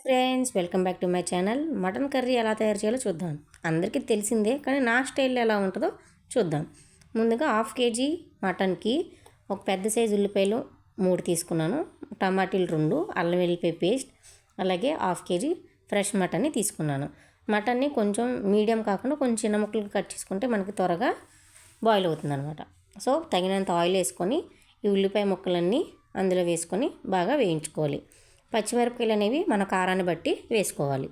Friends welcome back to my channel. Mutton curry ఎలా తయారు చేయాలో చూద్దాం. అందరికీ తెలిసిందే కానీ నా స్టైల్లో ఎలా ఉంటుందో చూద్దాం. ముందుగా హాఫ్ కేజీ మటన్కి ఒక పెద్ద సైజు ఉల్లిపాయలు మూడు తీసుకున్నాను. టమాటీలు రెండు అల్లం వెల్లిపాయ పేస్ట్ అలాగే హాఫ్ కేజీ ఫ్రెష్ మటన్ని తీసుకున్నాను. మటన్ని కొంచెం మీడియం కాకుండా కొంచెం చిన్న ముక్కలు కట్ చేసుకుంటే మనకి త్వరగా బాయిల్ అవుతుంది అనమాట సో తగినంత ఆయిల్ వేసుకొని ఈ ఉల్లిపాయ ముక్కలన్నీ అందులో వేసుకొని బాగా వేయించుకోవాలి. పచ్చిమిరపకాయలు అనేవి మన కారాన్ని బట్టి వేసుకోవాలి.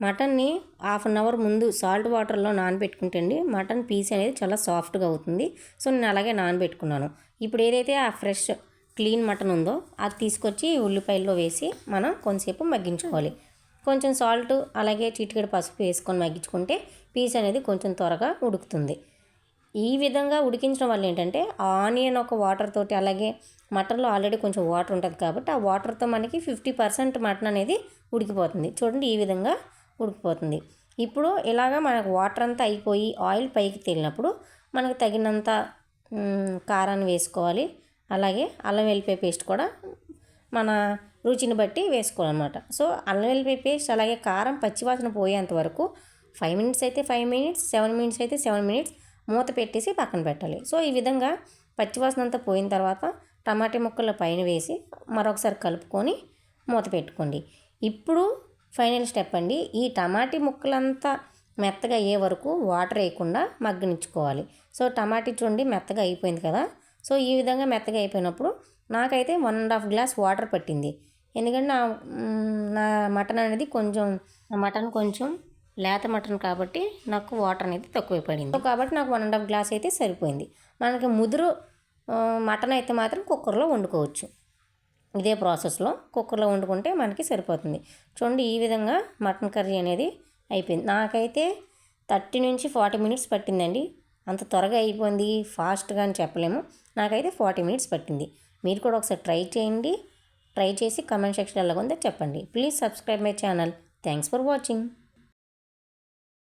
మటన్ని హాఫ్ అన్ అవర్ ముందు సాల్ట్ వాటర్లో నానబెట్టుకుంటే అండి మటన్ పీస్ అనేది చాలా సాఫ్ట్గా అవుతుంది. సో నేను అలాగే నానబెట్టుకున్నాను. ఇప్పుడు ఏదైతే ఆ ఫ్రెష్ క్లీన్ మటన్ ఉందో అది తీసుకొచ్చి ఉల్లిపాయల్లో వేసి మనం కొంతసేపు మగ్గించుకోవాలి. కొంచెం సాల్ట్ అలాగే చిటికెడు పసుపు వేసుకొని మగ్గించుకుంటే పీస్ అనేది కొంచెం త్వరగా ఉడుకుతుంది. ఈ విధంగా ఉడికించడం వల్ల ఏంటంటే ఆనియన్ ఒక వాటర్ తోటి అలాగే మటన్లో ఆల్రెడీ కొంచెం వాటర్ ఉంటుంది కాబట్టి ఆ వాటర్తో మనకి ఫిఫ్టీ పర్సెంట్ మటన్ అనేది ఉడికిపోతుంది. చూడండి ఈ విధంగా ఉడికిపోతుంది. ఇప్పుడు ఇలాగ మనకు వాటర్ అంతా అయిపోయి ఆయిల్ పైకి తేలినప్పుడు మనకు తగినంత కారాన్ని వేసుకోవాలి. అలాగే అల్లం వెల్లిపాయ పేస్ట్ కూడా మన రుచిని బట్టి వేసుకోవాలన్నమాట. సో అల్లం వెల్లిపాయ పేస్ట్ అలాగే కారం పచ్చివాసన పోయేంత వరకు ఫైవ్ మినిట్స్ అయితే ఫైవ్ మినిట్స్ సెవెన్ మినిట్స్ అయితే సెవెన్ మినిట్స్ మూత పెట్టేసి పక్కన పెట్టాలి. సో ఈ విధంగా పచ్చివాసన అంతా పోయిన తర్వాత టమాటా ముక్కలు పైన వేసి మరొకసారి కలుపుకొని మూత పెట్టుకోండి. ఇప్పుడు ఫైనల్ స్టెప్ అండి. ఈ టమాటీ ముక్కలంతా మెత్తగా అయ్యే వరకు వాటర్ వేయకుండా మగ్గనించుకోవాలి సో టమాటీ చూడండి మెత్తగా అయిపోయింది కదా. సో ఈ విధంగా మెత్తగా అయిపోయినప్పుడు నాకైతే one and half glass water పట్టింది. ఎందుకంటే నా నా మటన్ అనేది కొంచెం మటన్ కొంచెం లేత మటన్ కాబట్టి నాకు వాటర్ అనేది తక్కువ పడింది కాబట్టి నాకు వన్ అండ్ హాఫ్ గ్లాస్ అయితే సరిపోయింది. మనకి ముదురు మటన్ అయితే మాత్రం కుక్కర్లో వండుకోవచ్చు. ఇదే ప్రాసెస్లో కుక్కర్లో వండుకుంటే మనకి సరిపోతుంది. చూడండి ఈ విధంగా మటన్ కర్రీ అనేది అయిపోయింది. నాకైతే థర్టీ నుంచి ఫార్టీ మినిట్స్ పట్టిందండి. అంత త్వరగా అయిపోయింది ఫాస్ట్గా అని చెప్పలేము. నాకైతే ఫార్టీ మినిట్స్ పట్టింది. మీరు కూడా ఒకసారి ట్రై చేయండి. ట్రై చేసి కమెంట్ సెక్షన్ ఎలాగ ఉందో చెప్పండి. Please subscribe my channel. Thanks for watching.